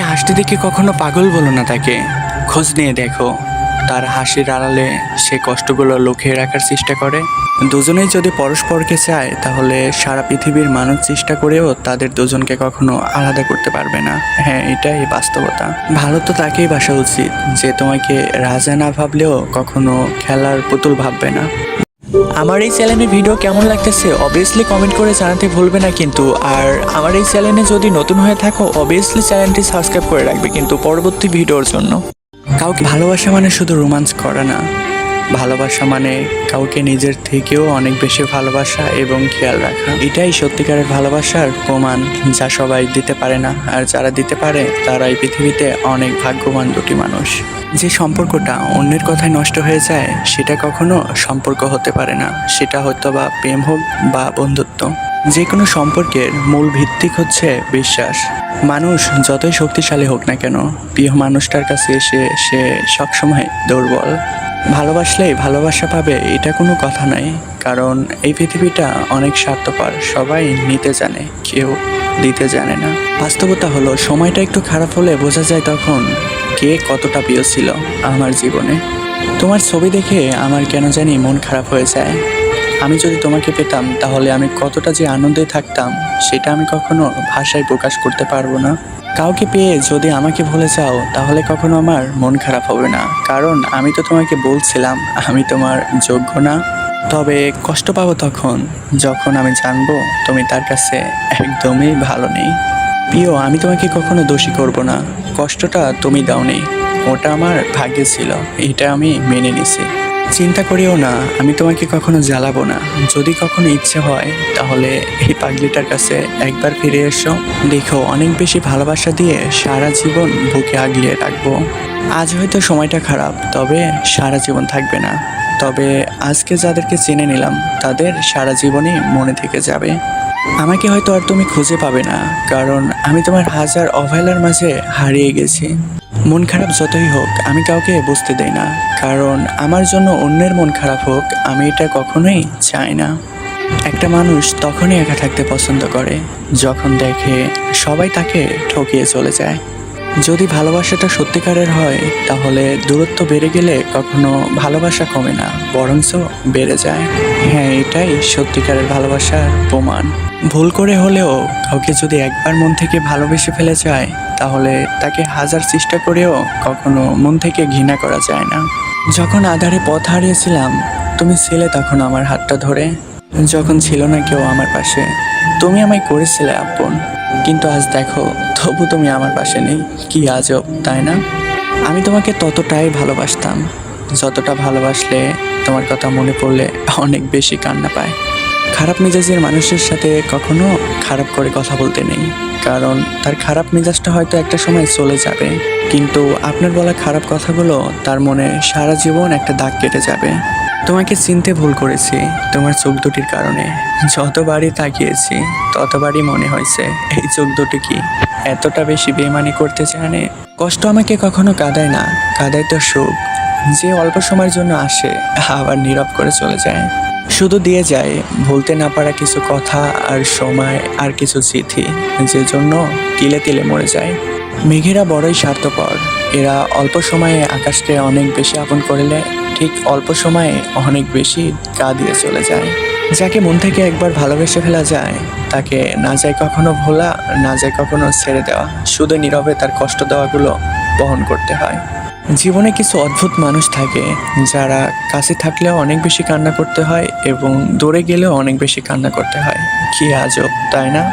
হাসতে দেখে কখনো পাগল বলো না তাকে। খোঁজ নিয়ে দেখো, তার হাসির আড়ালে সে কষ্টগুলো লুকিয়ে রাখার চেষ্টা করে। দুজনেই যদি পরস্পরকে চায়, তাহলে সারা পৃথিবীর মানুষ চেষ্টা করেও তাদের দুজনকে কখনো আলাদা করতে পারবে না। হ্যাঁ এটাই বাস্তবতা। ভালো তো তাকেই বাসা উচিত, যে তোমাকে রাজা না ভাবলেও কখনো খেলার পুতুল ভাববে না। আমার এই চ্যানেলের ভিডিও কেমন লাগতেছে অবভিয়াসলি কমেন্ট করে জানাতে ভুলবে না কিন্তু। আর আমার এই চ্যানেলে যদি নতুন হয়ে থাকো অবভিয়াসলি চ্যানেলটি সাবস্ক্রাইব করে রাখবে কিন্তু পরবর্তী ভিডিওর জন্য। কাউকে ভালোবাসা মানে শুধু রোমান্স করা না। ভালোবাসা মানে কাউকে নিজের থেকেও অনেক বেশি ভালোবাসা এবং খেয়াল রাখা। এটাই সত্যিকারের ভালোবাসার প্রমাণ যা সবাই দিতে পারে না। আর যারা দিতে পারে, তারাই পৃথিবীতে অনেক ভাগ্যবান দুটি মানুষ। যে সম্পর্কটা অন্যের কথায় নষ্ট হয়ে যায়, সেটা কখনো সম্পর্ক হতে পারে না। সেটা হয়তো বা প্রেম হোক বা বন্ধুত্ব। যে কোনো সম্পর্কের মূল ভিত্তিক হচ্ছে বিশ্বাস। মানুষ যতই শক্তিশালী হোক না কেন, প্রিয় মানুষটার কাছে এসে সে সবসময় দুর্বল। ভালোবাসলেই ভালোবাসা পাবে এটা কোনো কথা নাই কারণ এই পৃথিবীটা অনেক স্বার্থপর, সবাই নিতে জানে, কেউ দিতে জানে না। বাস্তবতা হলো, সময়টা একটু খারাপ হলে বোঝা যায় তখন কে কতটা প্রিয় ছিল আমার জীবনে। তোমার ছবি দেখে আমার কেন জানি মন খারাপ হয়ে যায়। আমি যদি তোমাকে পেতাম, তাহলে আমি কতটা যে আনন্দে থাকতাম, সেটা আমি কখনো ভাষায় প্রকাশ করতে পারব না। কাউকে পেয়ে যদি আমাকে ভুলে যাও, তাহলে কখনো আমার মন খারাপ হবে না। কারণ আমি তো তোমাকে বলছিলাম, আমি তোমার যোগ্য না। তবে কষ্ট পাবো তখন, যখন আমি জানব তুমি তার কাছে একদমই ভালো নেই। প্রিয়, আমি তোমাকে কখনো দোষী করব না। কষ্টটা তুমি দাও দাওনি, ওটা আমার ভাগ্যে ছিল, এটা আমি মেনে নিছি চিন্তা করিও না, আমি তোমাকে কখনো জ্বালাবো না। যদি কখনো ইচ্ছে হয়, তাহলে এই পাগলিটার কাছে একবার ফিরে এসো। দেখো, অনেক বেশি ভালোবাসা দিয়ে সারা জীবন বুকে আগলিয়ে রাখব। আজ হয়তো সময়টা খারাপ, তবে সারা জীবন থাকবে না। তবে আজকে যাদেরকে চিনে নিলাম, তাদের সারা জীবনই মনে থেকে যাবে। আমাকে হয়তো আর তুমি খুঁজে পাবে না, কারণ আমি তোমার হাজার অবহেলার মাঝে হারিয়ে গেছি। মন খারাপ যতই হোক, আমি কাউকে বুঝতে দেই না। কারণ আমার জন্য অন্যের মন খারাপ হোক, আমি এটা কখনোই চাই না। একটা মানুষ তখনই একা থাকতে পছন্দ করে, যখন দেখে সবাই তাকে ঠকিয়ে চলে যায়। যদি ভালোবাসাটা সত্যিকারের হয়, তাহলে দূরত্ব বেড়ে গেলে কখনো ভালোবাসা কমে না, বরঞ্চ বেড়ে যায়। হ্যাঁ এটাই সত্যিকারের ভালোবাসার প্রমাণ। ভুল করে হলেও কাউকে যদি একবার মন থেকে ভালোবেসে ফেলে যায় তাহলে তাকে হাজার চেষ্টা করেও কখনো মন থেকে ঘৃণা করা যায় না। যখন আধারে পথ হারিয়েছিলাম, তুমি ছিলে তখন আমার হাতটা ধরে। যখন ছিল না কেউ আমার পাশে, তুমি আমায় করেছিলে আপন। কিন্তু আজ দেখো, তবু তুমি আমার পাশে নেই। কি আজব, তাই না? আমি তোমাকে ততটাই ভালোবাসতাম। যতটা ভালোবাসলে তোমার কথা মনে পড়লে অনেক বেশি কান্না পায়। খারাপ মেজাজের মানুষের সাথে কখনো খারাপ করে কথা বলতে নেই। কারণ তার খারাপ মেজাজটা হয়তো একটা সময় চলে যাবে। কিন্তু আপনার বলা খারাপ কথাগুলো তার মনে সারা জীবন একটা দাগ কেটে যাবে। তোমাকে চিনতে ভুল করেছি তোমার চোখ দুটির কারণে। যতবারই তাকিয়েছি ততবারই মনে হয়েছে, এই চোখ দুটি কি এতটা বেশি বেমানি করতে জানে? কষ্ট আমাকে কখনো কাঁদায় না, কাঁদায় তো সুখ। যে অল্প সময়ের জন্য আসে, আবার নীরব করে চলে যায়। শুধু দিয়ে যায়, ভুলতে না পারা কিছু কথা আর সময় আর কিছু চিঠি, যে জন্য তিলে তিলে মরে যায়। মেঘেরা বড়ই স্বার্থপর। এরা অল্প সময়ে আকাশকে অনেক বেশি আপন করলে ঠিক অল্প সময়ে অনেক বেশি গা দিয়ে চলে যায়। যাকে মন থেকে একবার ভালোবেসে ফেলা যায়, তাকে না যায় কখনো ভোলা, না যায় কখনো ছেড়ে দেওয়া। শুধু নীরবে তার কষ্ট দেওয়াগুলো বহন করতে হয়। জীবনে কিছু অদ্ভুত মানুষ থাকে যারা কাছে থাকলেও অনেক বেশি কান্না করতে হয় এবং দূরে গেলেও অনেক বেশি কান্না করতে হয়। কি আজব, তাই না?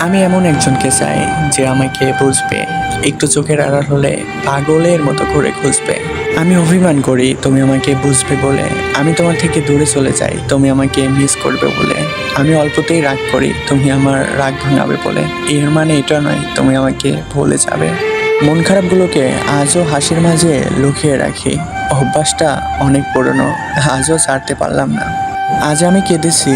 আমি এমন একজনকে চাই যে আমাকে বুঝবে, একটু চোখের আড়াল হলে পাগলের মতো করে খুঁজবে। আমি অভিমান করি, তুমি আমাকে বুঝবে বলে। আমি তোমার থেকে দূরে চলে যাই, তুমি আমাকে মিস করবে বলে। আমি অল্পতেই রাগ করি, তুমি আমার রাগ ভাঙাবে বলে। এর মানে এটা নয়, তুমি আমাকে ভুলে যাবে। মন খারাপগুলোকে আজও হাসির মাঝে লুকিয়ে রাখি। অভ্যাসটা অনেক পুরনো, আজও ছাড়তে পারলাম না। আজ আমি কেঁদেছি,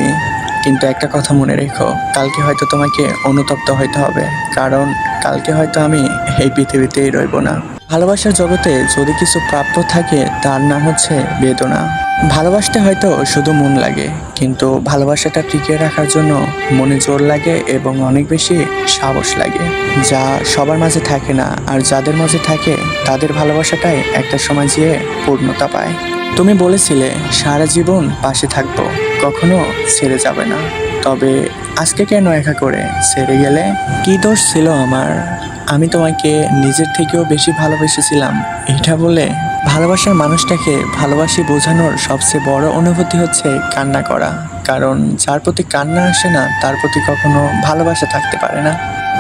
কিন্তু একটা কথা মনে রেখো, কালকে হয়তো তোমাকে অনুতপ্ত হইতে হবে, কারণ কালকে হয়তো আমি এই পৃথিবীতেই রইব না। ভালোবাসার জগতে যদি কিছু প্রাপ্য থাকে, তার নাম হচ্ছে বেদনা। ভালোবাসতে হয়তো শুধু মন লাগে, কিন্তু ভালোবাসাটা টিকিয়ে রাখার জন্য মনে জোর লাগে এবং অনেক বেশি সাহস লাগে। যা সবার মাঝে থাকে না, আর যাদের মাঝে থাকে, তাদের ভালোবাসাটাই একটা সময় যেয়ে পূর্ণতা পায়। তুমি বলেছিলে, সারা জীবন পাশে থাকব, কখনো ছেড়ে যাবে না। তবে আজকে কেন একা করে ছেড়ে গেলে? কি দোষ ছিল আমার? আমি তোমাকে নিজের থেকেও বেশি ভালোবেসেছিলাম। এটা বলে ভালোবাসার মানুষটাকে ভালোবাসি বোঝানোর সবচেয়ে বড় অনুভূতি হচ্ছে কান্না করা। কারণ যার প্রতি কান্না আসে না, তার প্রতি কখনো ভালোবাসা থাকতে পারে না।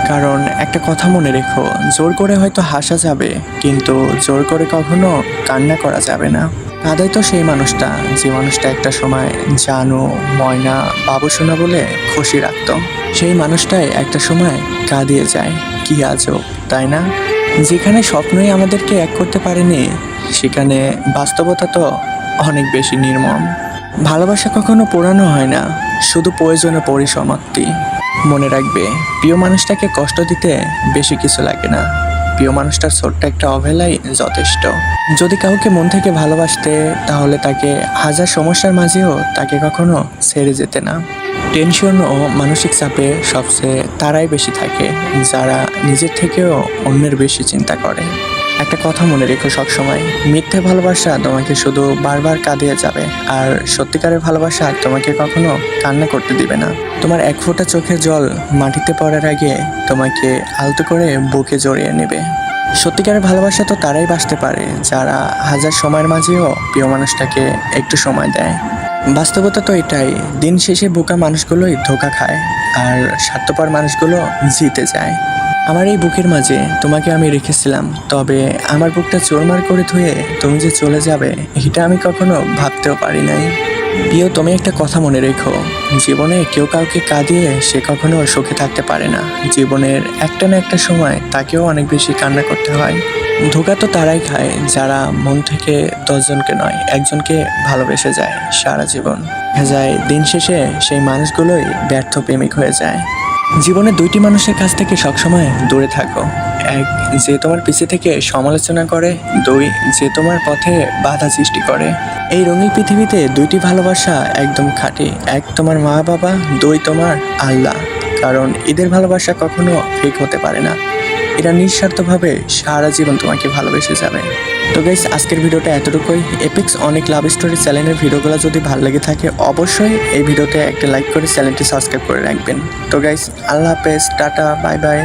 কারণ একটা কথা মনে রেখো, জোর করে হয়তো হাসা যাবে, কিন্তু জোর করে কখনো কান্না করা যাবে না। কাঁদাই তো সেই মানুষটা, যে মানুষটা একটা সময় জানু, ময়না, বাবু সোনা বলে খুশি রাখতো। সেই মানুষটাই একটা সময় কাঁদিয়ে যায়, কি আজব, তাই না? যেখানে স্বপ্নই আমাদেরকে এক করতে পারেনি, সেখানে বাস্তবতা তো অনেক বেশি নির্মম। ভালোবাসা কখনো পোড়ানো হয় না, শুধু প্রয়োজনে পরিসমাপ্তি। মনে রাখবে, প্রিয় মানুষটাকে কষ্ট দিতে বেশি কিছু লাগে না। প্রিয় মানুষটার ছোট্ট একটা অবহেলাই যথেষ্ট। যদি কাউকে মন থেকে ভালোবাসতে, তাহলে তাকে হাজার সমস্যার মাঝেও তাকে কখনো ছেড়ে যেতে না। টেনশন ও মানসিক চাপে সবচেয়ে তারাই বেশি থাকে, যারা নিজের থেকেও অন্যের বেশি চিন্তা করে। একটা কথা মনে রেখো সবসময়। মিথ্যে ভালোবাসা তোমাকে শুধু বারবার কাঁদিয়ে যাবে, আর সত্যিকারের ভালোবাসা তোমাকে কখনো কান্না করতে দিবে না। তোমার এক ফোঁটা চোখের জল মাটিতে পড়ার আগে তোমাকে আলতো করে বুকে জড়িয়ে নেবে। সত্যিকারের ভালোবাসা তো তারাই বাসতে পারে, যারা হাজার সময়ের মাঝেও প্রিয় মানুষটাকে একটু সময় দেয়। বাস্তবতা তো এটাই, দিন শেষে বোকা মানুষগুলোই ধোকা খায়, আর স্বার্থপর মানুষগুলো জিতে যায়। আমার এই বুকের মাঝে তোমাকে আমি রেখেছিলাম, তবে আমার বুকটা চোরমার করে ধুয়ে তুমি যে চলে যাবে, এটা আমি কখনো ভাবতেও পারি নাই। প্রিয়, তুমি একটা কথা মনে রেখো। জীবনে কেউ কাউকে কাঁদিয়ে সে কখনো সুখে থাকতে পারে না। জীবনের একটা না একটা সময় তাকেও অনেক বেশি কান্না করতে হয়। ধোকা তো তারাই খায়, যারা মন থেকে দশজনকে নয়, একজনকে ভালোবেসে যায় সারা জীবন। যায় দিন শেষে সেই মানুষগুলোই ব্যর্থ প্রেমিক হয়ে যায়। জীবনে দুইটি মানুষের কাছ থেকে সবসময় দূরে থাকো। এক, যে তোমার পিছে থেকে সমালোচনা করে। দুই, যে তোমার পথে বাধা সৃষ্টি করে। এই রঙিন পৃথিবীতে দুইটি ভালোবাসা একদম খাঁটি। এক তোমার মা বাবা, দুই তোমার আল্লাহ। কারণ এদের ভালোবাসা কখনো ফেক হতে পারে না। এরা নিঃস্বার্থভাবে সারা জীবন তোমাকে ভালোবেসে যাবে। তো গাইস আজকের ভিডিওটা এতটুকুই। এপিক্স অনেক লাভ স্টোরি চ্যানেলের ভিডিওগুলো যদি ভালো লেগে থাকে, অবশ্যই এই ভিডিওতে একটা লাইক করে চ্যানেলটি সাবস্ক্রাইব করে রাখবেন। তো গাইস আল্লাহ হাফেজ, টাটা বাই বাই